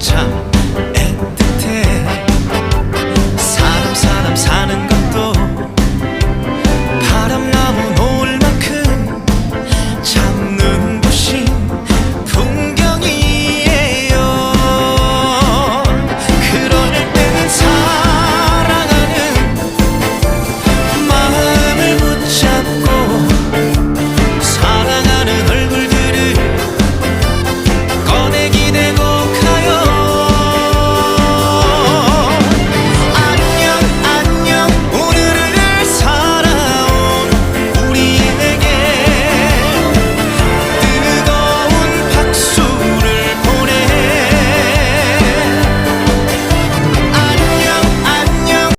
참